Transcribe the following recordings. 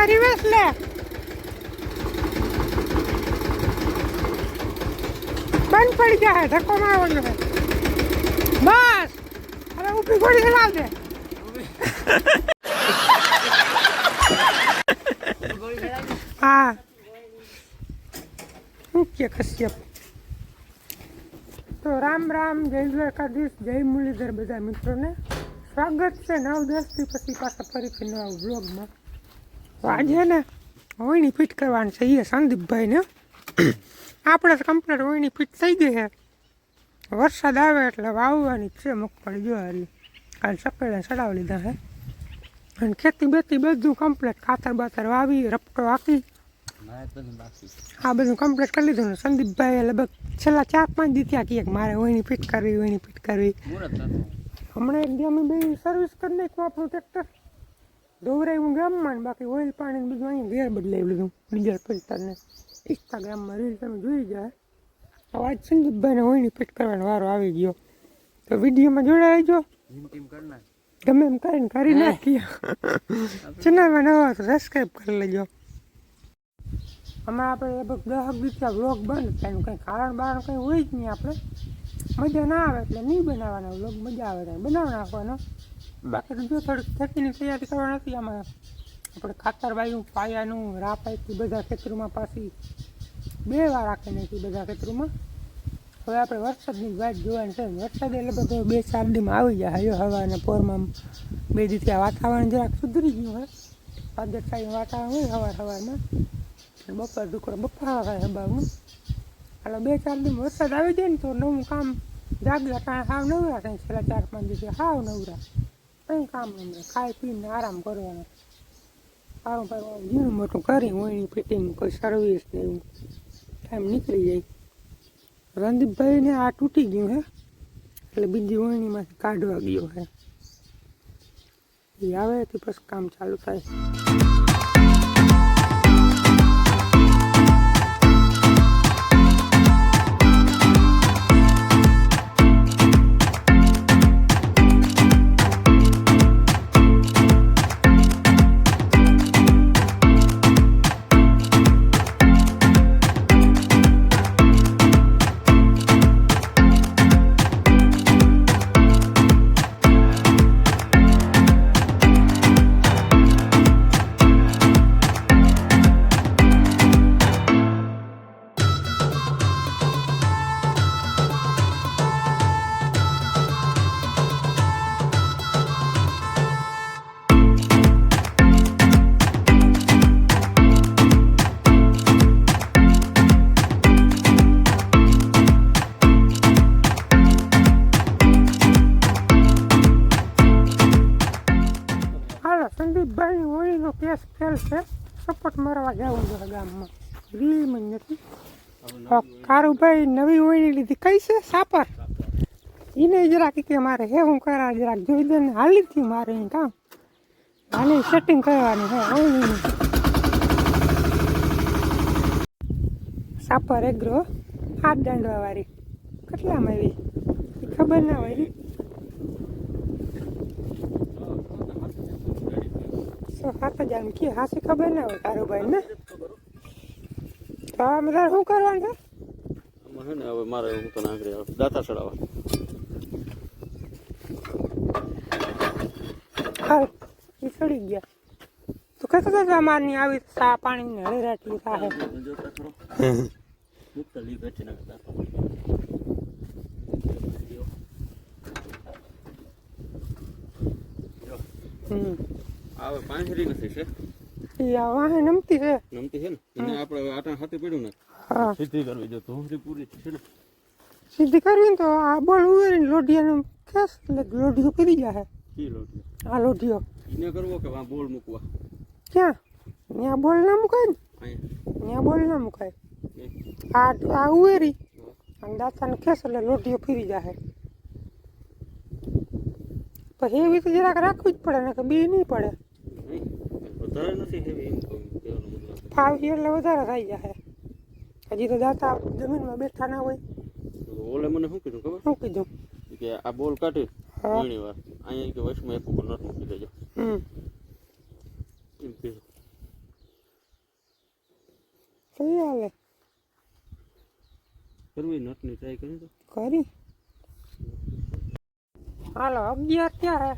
લે બંધ પડી જાય ધક્કો મારવાનો બસ અરે ઊભી ગોળી હલાવ દે હા મુખ્ય કશ્યપ તો રામ રામ જય દ્વારકાધીશ જય મુરલીધર બધા મિત્રોને સ્વાગત છે નવ દસથી પછી પાછા ફરીથી નવા વ્લોગમાં તો આજે ને હોયની ફિટ કરવાની છે એ સંદીપભાઈને. આપણે તો કમ્પ્લીટ હોયની ફિટ થઈ ગઈ છે. વરસાદ આવે એટલે વાવવાની છે મગફળી જો હારી. કાલે સફેડા ચડાવી લીધા છે. અને ખેતી બેતી બધું કમ્પ્લીટ ખાતર બાતર વાવી રપટો આપી. આ બધું કમ્પ્લીટ કરી લીધું ને સંદીપભાઈ લગભગ છેલ્લા ચાર પાંચ દી ત્યાં કે મારે વહીની ફિટ કરવી વહીની ફિટ કરવી. હમણાં એક દી અમે બે સર્વિસ કરી નાખ્યું આપણું ટ્રેક્ટર દોવરાયું ગામમાં ને બાકી ઓઇલ પાણી બધું અહીંયા ઘેર બદલાવી લીધું. બીજા ફિલ્ટરને ઇન્સ્ટાગ્રામમાં રીલ તમે જોઈ જાય તો આજ સંદીપભાઈને ઓયની ફિટ કરવાનો વારો આવી ગયો. તો વિડીયોમાં જોડાઈ જો ગમે એમ કરીને કરી નાખીએ. ચેનલમાં નવા તો સબસ્ક્રાઈબ કરી લેજો. હમણાં આપણે લગભગ દસ દિવસના વ્લોગ બંધ થાય કંઈ કારણ બારણ કંઈ હોય જ નહીં આપણે. મજા ના આવે એટલે નહીં બનાવવાના વ્લોગ મજા આવે ત્યારે બનાવી નાખવાનો. બાકી જો થોડીક ખેતીની તૈયારી કરવા નથી આમાં આપણે ખાતર વાયું, પાયાનું રાપ આપી બધા ખેતરોમાં પાછી બે વાર રાખી નાખી બધા ખેતરોમાં. હવે આપણે વરસાદની વાત જોવાની છે. વરસાદ એટલે બધો બે ચાર દીમાં આવી જાય હયો, હવા અને પોરમાં બે દીથી આ વાતાવરણ જરાક સુધરી ગયું હોય. વાદળછાયું વાતાવરણ હોય હવાર હવારમાં. બપોર દુકડો બપોર થાય હબાનું એટલે બે ચાર દિન વરસાદ આવી જાય ને તો નવું કામ જાગ્યા કાંઈ હાવ નવરા થાય. છેલ્લા ચાર પાંચ દિવસે હાવ નવરા. કંઈ કામ નહીં ખાઈ પીને આરામ કરવાનો. સારું સારું ઝીણું મોટું કરી હોયની ફિટિંગ કોઈ સર્વિસ ને એવું ટાઈમ નીકળી જાય. રણદીપભાઈને આ તૂટી ગયું હે, એટલે બીજી વણીમાંથી કાઢવા ગયો હે. એ આવે તો પછી કામ ચાલુ થાય. મારવા જવું છે ગામમાં મને નથી કારુભાઈ નવી હોળી લીધી કઈ છે સાપર એને જરાક કે મારે હે હું કરા જરાક જોઈ દે ને હાલી થયું મારે અહીં કામ આને સેટિંગ કરવાની હે હોળીની સાપર એગ્રો, હાથ દાંડવા વાળી. કેટલામાં આવી? ખબર ના હોય ને સો સાત હજાર કે હાસી ખબર ના હોય કારુભાઈ ને? તો આમ બધા શું કરવાનું છે? મને ને હવે મારે હું તો નાગરી આવે. દાતા ચડાવવા. હાલ એ ચડી ગયા. તો કહેતો હતો અમારની આવી સા પાણી ને હળેરાટી થાય જોતા ખરો મુક્ત લી બેઠી નાખે દાતા હમ. આવે પાંચરી નથી છે? એ આ વાહે નમતી છે. નમતી છે ને? એને આપણે હવે આટા હાથે પડ્યું ને? હા. સીધી કરવી જો ધોરી પૂરી છે ને? સીધી કરવી ને તો આ બોલ ઉવેરીને લોઢિયાનું ખેસ એટલે લોઢિયો કરી જાય કી લોટી આ લોઢિયો. એને કરવો કે આ બોલ મૂકવા? ક્યાં? ત્યાં બોલ ના મુકાય ને? અહીંયા. ત્યાં બોલ ના મુકાય. એ. આ આ ઉવેરી. અને દાંતાને ખેસ એટલે લોઢિયો ફરી જાય પછી એવી તો જરાક રાખવી જ પડે ને કે બી નહીં પડે. નહીં વધારે નથી હેવી એમ કહું કહેવાનો મતલબ ફાવી એટલે વધારે થઈ જાય હજી તો દાંતા જમીનમાં બેઠા ના હોય તો ઓલે મને શું કીધું ખબર શું કીધું કે આ બોલ કાઢી હા. ઘણી વાર અહીંયા કે વચમાં એક ઉપર નટ મૂકી દેજો હમ એમ કીધું નહીં હાલે કરવી નટની ટ્રાય કરી તો કરી હાલો અગિયાર ક્યાં હે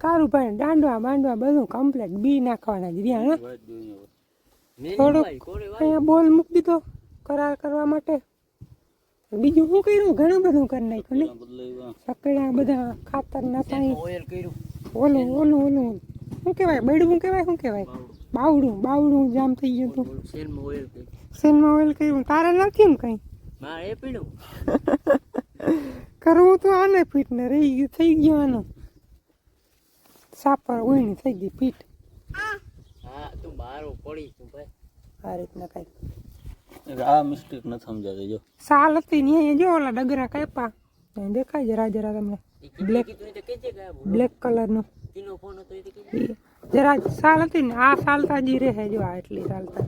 કારું ભાઈ દાંડવા બાંડવા બધું કમ્પ્લેટ બી નાખવાના જ રહ્યા થોડોક અહીંયા બોલ મૂકી દીધો કરાર કરવા માટે. બીજું શું કર્યું? ઘણું બધું કરી નાખ્યું ને સકડા બધા ખાતર નાખાય ઓલું ઓલું ઓલું. શું કહેવાય? બેડવું કહેવાય? શું કહેવાય? બાવડું બાવડું જામ થઈ ગયું હતું. સેલમાં ઓઇલ કર્યું? તારે નથી એમ કંઈ? કરવું તો આને ફિટ ને રહી ગયું થઈ ગયું આનું. સાપર ઉઈણી થઈ ગઈ ફીટ હા તું બારો પડી તું ભાઈ. આ રીતના કાંઈક. એક આ મિસ્ટેક ન સમજાતી જો. સાલ હતી ને અહીંયા જો ઓલા ડગરા કાપ્યા. અહીં દેખાય જરા જરા તમને. બ્લેક કીધું એ તો કેજે કે આ બ્લેક કલરનું તીનો ફોન હતો એ તો કેજે. જરા સાલ હતી ને આ સાલ તાજી રહે જો આ એટલી ચાલતા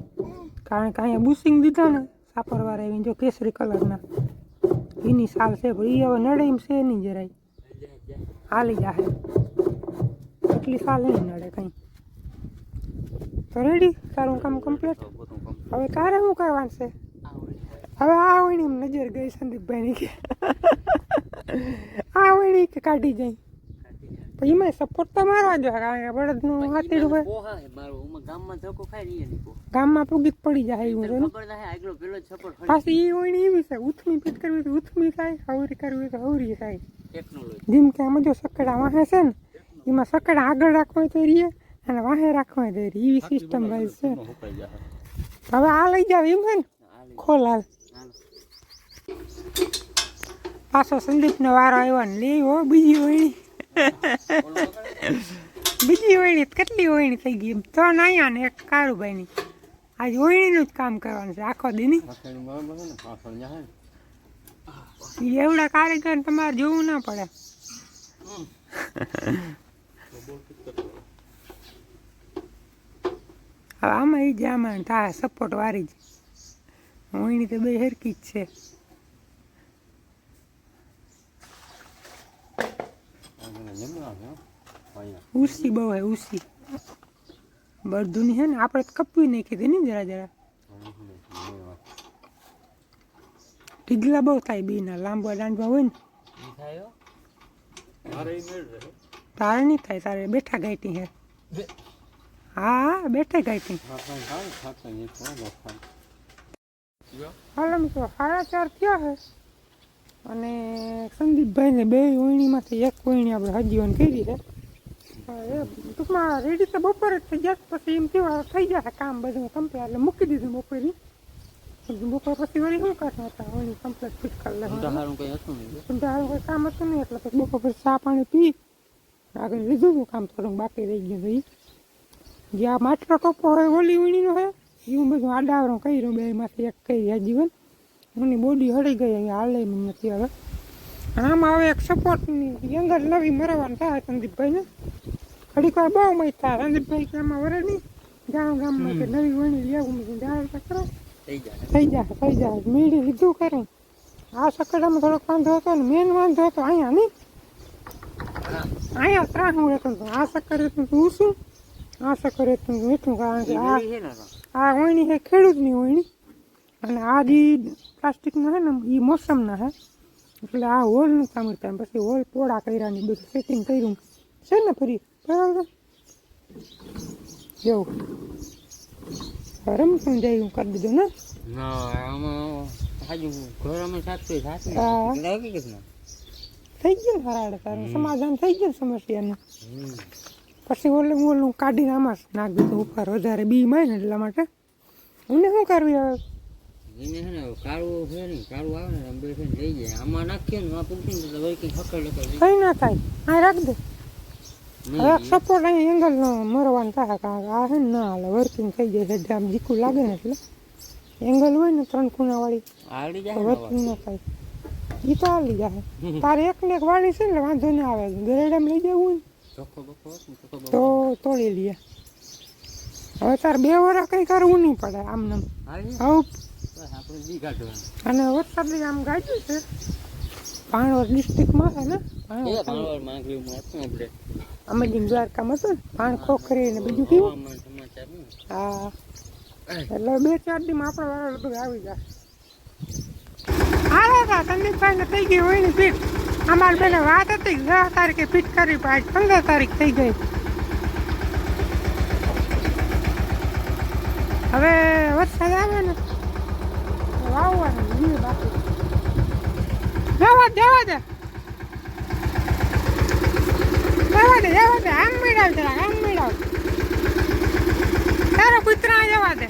કારણ કે અહીંયા બુશિંગ દીધા ને સાપરવાળા એવી જો કેસરી કલરના એની સાલ છે પણ એ હવે નડે એમ છે નહીં જરાય. હાલી જાહે. એટલી સાલ નહીં નડે કંઈ. તો રેડી તારું કામ કમ્પ્લીટ હવે તારે શું કરવાનું છે? હવે આ વણી નજર ગઈ સંદીપભાઈની કે. આ વણી કે કાઢી જાય. તો એમાં સપોર્ટ તો મારવા જો કારણ કે બળદનું હાથીડું હોય. પોહા હે મારો ઉમાં ગામમાં પૂગી પડી જાય એવું પાછી એ વણી એવી છે ઉથમી પીટ કરવી તો ઉથમી થાય હવરી કરવી તો હવરી થાય. જેમ કે આમાં જો સકડા વાહે છે ને એમાં સકડ આગળ રાખવો તો રીએ અને વાહે રાખવો તો એવી સિસ્ટમ વાઇઝ છે. હવે આ લઈ જાવ એમ છે ને? ખોલ હાલ. પાછો સંદીપનો વારો આવ્યો ને લઈ હો બીજી વણી બીજી ઓયણી કેટલી ઓયણી થઈ ગઈ ત્રણ અહીંયા ને એક કારુભાઈની. આજ વણીનું જ કામ કરવાનું છે આખો દીની એવડા કારીગર તમારે જોવું ના પડે. હવે આમાં ઈ જ આમાં થાય સપોર્ટ વાળી જ. વણી તો બે હરકી જ છે. ઉસી બહુ હે, ઉસી. બળદુની હે ને, આપણે તો કપવી નાખી હતી ને જરા જરા. ઢીગલા બહુ થાય બીના, લાંબા દાંડવા હોય ને. તારે નહીં થાય તારે બેઠા ગાઈટી હે. હા બેઠા ગાઈટી હાલો મિત્રો સાડા ચાર થયા હે. અને સંદીપભાઈને બે ઓયણીમાંથી એક ઓયણી આપણે હજીવન કરી છે ટૂંકમાં રેડી તો બપોરે જ થઈ ગયા પછી એમ કેવા થઈ જશે કામ બધું કમ્પ્લીટ એટલે મૂકી દીધું બપોરી બપોર પછી વળી શું કરતા હતા વણી કમ્પ્લીટ ફિટ કરી લેવાનું. કંઈ કામ હતું નહીં એટલે પછી બપોર પછી ચા પાણી પી. આગળ લીધું હતું કામ થોડું બાકી રહી ગયું હતું જે આ માટલો ટોપો હોય ઓલી વીણીનો હોય એવું બધું આડાવરું કર્યું બે માંથી એક કરી આ જીવન એની બોડી હળી ગઈ અહીંયા હાલે નથી હવે. આમ હવે એક સપોર્ટની યંગર નવી મરવાનું થાય સંદીપભાઈને. ઘડીક વાર બહુ મજ થાય. સંદીપભાઈ કે આમાં વરે નહીં. ગામ ગામમાં કે નવી વણી લેવું મેં કીધું કરો. થઈ જાય. થઈ જાય થઈ જાય. મીડી લીધું કરું આ સકડામાં થોડોક વાંધો હતો ને મેન વાંધો હતો અહીંયા નહીં. અહીંયા રહેતું હતું આ સકર રહેતું તું ઊંચું આ રહેતું હતું મીઠું કારણ કે આ ઈ હે ને તો. આ હોયણી છે ખેડૂતની હોયણી. અને આ જે પ્લાસ્ટિકના છે ને એ મોસમના છે. એટલે આ હોલ કામ મળતા પછી હોલ પોળા કર્યા ને બધું સેટિંગ કર્યું. છે ને ફરી? બરાબર? જેવું રમતું જાય હું કરી દીધું ને? ના આમાં ઘર અમે સાચું સાચું હા. થઈ ગયું ને હરાડે તારું સમાધાન થઈ ગયું સમસ્યાનું. પછી ઓલું ઓલું કાઢીને આમાં નાખ દીધું ઉપર. વધારે બી માં ને એટલા માટે. એને શું કરવી હવે? એને છે ને કાળું છે ને કાળું આવે ને બે છે લઈ જાય. આમાં નાખીએ ને આ તો કઈ થાય. આ રાખ દે. હવે સપોર્ટ અહીંયા એંગલ નો મરવાનું થાય. કારણ આ છે ને ના હાલે. વર્કિંગ થઈ જાય છે આમ જીકું લાગે ને એટલે. એંગલ હોય ને ત્રણ ખૂણા વાળી વર્કિંગ ન થાય. એ તો આવી જાય તારે એક ને એક વાળી છે ને વાંધો ના આવે. ગરેડામાં લઈ જવું ને. તો તોડી લઈએ હવે તાર બે વરા કઈ કરવું નહીં પડે આમ નામ. હાલી હવે. બસ આપણે જી કાઢવાનું. અને વરસાદની આમ ગાજ્યું છે. ભાણવડ ડિસ્ટ્રિક્ટમાં છે ને? અમે જેમ દ્વારકામાં હતું ને પાણ ખોખરી ને બીજું કેવું હા. એટલે બે ચાર દીમાં આપણો વાળો લગભગ આવી જશે હાલો હતા કંદીકભાઈને થઈ ગઈ હોય ને ફીટ અમારે બેને વાત હતી દસ તારીખે ફીટ કરી પણ પંદર તારીખ થઈ ગઈ. હવે વરસાદ આવે ને વાવવાનું બાકી. જવા દે જવા દે. જવા દે આમ મેળાવ જરા આમ મેળાવ. તારા કૂતરા જવા દે.